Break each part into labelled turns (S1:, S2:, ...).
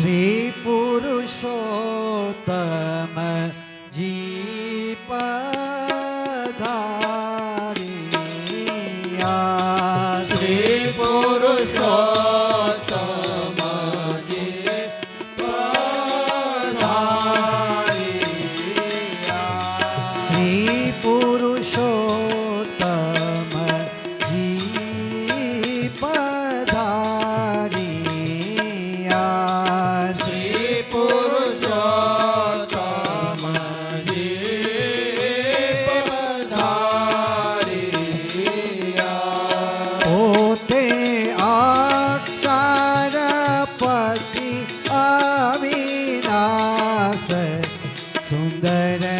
S1: Sri Purushottama Avinash સુંદર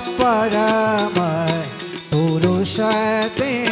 S1: ಪರಮ
S2: ಪುರುಷತೆ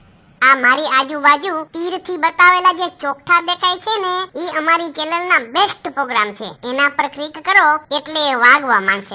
S2: આ મારી આજુબાજુ તીરથી બતાવેલા જે ચોખા દેખાય છે ને એ અમારી ચેનલના બેસ્ટ પ્રોગ્રામ છે. એના પર ક્લિક કરો એટલે વાગવા માંડશે.